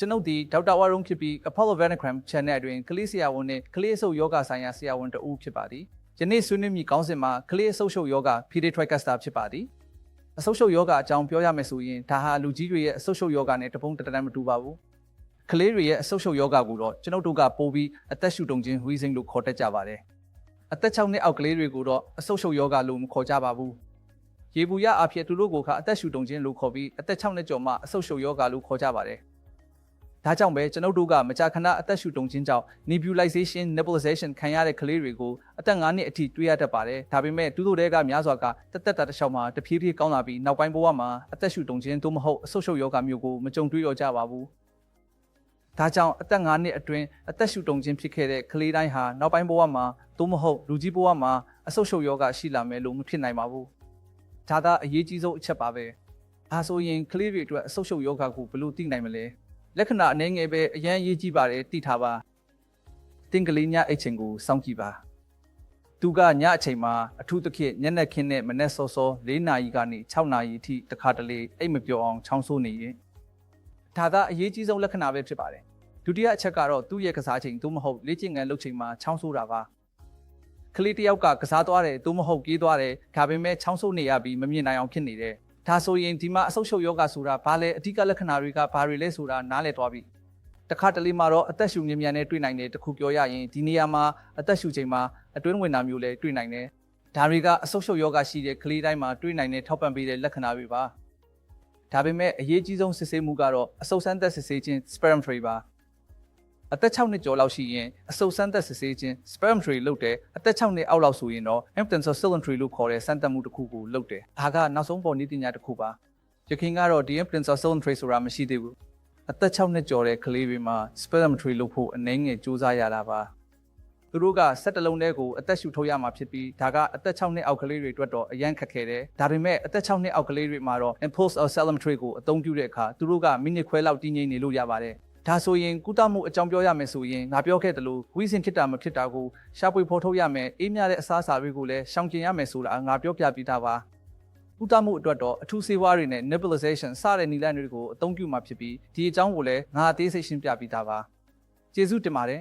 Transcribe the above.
ကျွန်ုပ်ဒီဒေါက်တာဝါရုံဖြစ်ပြီး Apollo Vanagram Channel အတွင်ကလေးဆရာဝန်နှင့်ကလေးအဆုပ်ယောဂဆိုင်ရာဆရာဝန်တဦးဖြစ်ပါသည်ယနေ့ဆွေးနွေးမိကောင်းစဉ်မှာကလေးအဆုပ်ရှုပ်ယောဂ Pediatric တာဖြစ်ပါသည်အဆုပ်ရှုပ်ယောဂအကြောင်းပြောရမယ်ဆိုရင်ဒါဟာလူကြီးတွေရဲ့အဆုပ်ရှုပ်ယောဂနဲ့တပုံးတတန်းမတူပါဘူးကလေးတွေရဲ့အဆုပ်ရှုပ်ယောဂကိုတော့ကျွန်ုပ်တို့ကပိုးပြီးအသက်ရှူတုံခြင်း wheezing လို့ခေါ်တတ်ကြပါတယ်အသက်6နှစ်အောက်ကလေးတွေကိုတော့အဆုပ်ရှုပ်ယောဂလို့မခေါ်ကြပါဘူးရေဘူးရအဖြစ်သူတို့ကိုကအသက်ရှူတုံခြင်းလို့ခေါ်ပြီးအသက်6နှစ်ကျော်မှအဆုပ်ရှုပ်ယောဂလို့ခေါ်ကြပါတယ် ဒါကြောင့်ပဲကျွန်ုပ်တို့ကမကြာခဏအသက်ရှူတုံခြင်းကြောင့် nebulization nebulization ခံရတဲ့ကလေးတွေကိုအသက်9နှစ်အထိတွေ့ရတတ်ပါတယ်ဒါပေမဲ့သူတို့တွေကများစွာကတက်တက်တာတစ်ချောင်းမှာတဖြည်းဖြည်းကောင်းလာပြီးနောက်ပိုင်းဘဝမှာအသက်ရှူတုံခြင်းသို့မဟုတ်အဆုတ်ရှုပ်ယောဂမျိုးကိုမကြုံတွေ့ရကြပါဘူးဒါကြောင့်အသက်9နှစ်အတွင်းအသက်ရှူတုံခြင်းဖြစ်ခဲ့တဲ့ကလေးတိုင်းဟာနောက်ပိုင်းဘဝမှာသို့မဟုတ်လူကြီးဘဝမှာအဆုတ်ရှုပ်ယောဂရှိလာမယ်လို့မဖြစ်နိုင်ပါဘူးဒါသာအရေးကြီးဆုံးအချက်ပါပဲဒါဆိုရင်ကလေးတွေအတွက်အဆုတ်ရှုပ်ယောဂကိုဘယ်လိုသိနိုင်မလဲ လက္ခဏာအနေငယ်ပဲအရန်ရေးကြည့်ပါတယ်သိထားပါတင်ကလေးညအိတ်ချိန်ကိုစောင့်ကြည့်ပါသူကညအချိန်မှာအထူးသဖြင့်ညနေခင်းနဲ့မနက်စောစော၄နာရီကနေ6နာရီအထိတခါတလေအိတ်မပြောအောင်ချောင်းဆိုးနေရင်ဒါသာအရေးကြီးဆုံးလက္ခဏာပဲဖြစ်ပါတယ်ဒုတိယအချက်ကတော့သူ့ရဲ့ကစားချိန်သို့မဟုတ်လေ့ကျင့်ခန်းလုပ်ချိန်မှာချောင်းဆိုးတာပါကလေးတစ်ယောက်ကကစားသွားတယ်သို့မဟုတ်ပြေးသွားတယ်ဒါပေမဲ့ချောင်းဆိုးနေရပြီးမမြင်နိုင်အောင်ဖြစ်နေတယ် ဒါဆိုရင်ဒီမှာအဆုတ်ရှုပ်ယောဂဆိုတာဘာလဲအဓိကလက္ခဏာတွေကဘာတွေလဲဆိုတာနားလည်သွားပြီတခါတလေမှာတော့အသက်ရှူမြင်မြန်နဲ့တွေ့နိုင်တယ်တခုပြောရရင်ဒီနေရာမှာအသက်ရှူချိန်မှာအတွင်းဝင်တာမျိုးလည်းတွေ့နိုင်တယ်ဒါတွေကအဆုတ်ရှုပ်ယောဂရှိတဲ့ကလေးတိုင်းမှာတွေ့နိုင်တဲ့ထောက်ပံ့ပေးတဲ့လက္ခဏာတွေပါဒါပေမဲ့အရေးကြီးဆုံးစစ်ဆေးမှုကတော့အဆုတ်ဆန်းသက်စစ်ဆေးခြင်း spirometry ပါ အသက်6နှစ်ကျော်လောက်ရှိရင်အဆုတ်ဆန်းသက်စစ်ဆေးခြင်း spirometry လုပ်တယ်အသက်6နှစ်အောက်လောက်ဆိုရင်တော့ impedance oscillatory လို့ခေါ်တဲ့စမ်းသပ်မှုတစ်ခုကိုလုပ်တယ်ဒါကနောက်ဆုံးပေါ်နည်းပညာတစ်ခုပါရခင်ကတော့ဒီ impedance oscillatory ဆိုတာမရှိသေးဘူးအသက်6နှစ်ကျော်တဲ့ကလေးတွေမှာ spirometry လုပ်ဖို့အနည်းငယ်စူးစမ်းရတာပါသူတို့ကစက်တလုံးထဲကိုအသက်ရှူထုတ်ရမှာဖြစ်ပြီးဒါကအသက်6နှစ်အောက်ကလေးတွေအတွက်တော့အရန်ခက်ခဲတယ်ဒါပေမဲ့အသက်6နှစ်အောက်ကလေးတွေမှာတော့ impulse oscillometry ကိုအသုံးပြုတဲ့အခါသူတို့ကမိနစ်ခွဲလောက်တည်ငြိမ်နေလို့ရပါတယ် ဒါဆိုရင်ကုသမှုအကြောင်းပြောရမယ်ဆိုရင်ငါပြောခဲ့တယ်လို့ဝိစင်ဖြစ်တာမဖြစ်တာကိုရှာဖွေဖော်ထုတ်ရမယ်အေးမြတဲ့အစားအစာတွေကိုလည်းရှောင်ကျဉ်ရမယ်ဆိုတာငါပြောပြပြီးသားပါကုသမှုအတွက်တော့အထူးဆေးဝါးတွေနဲ့ nebulization စတဲ့နည်းလမ်းတွေကိုအသုံးပြုမှာဖြစ်ပြီးဒီအကြောင်းကိုလည်းငါအသေးစိတ်ရှင်းပြပြီးသားပါကျေးဇူးတင်ပါတယ်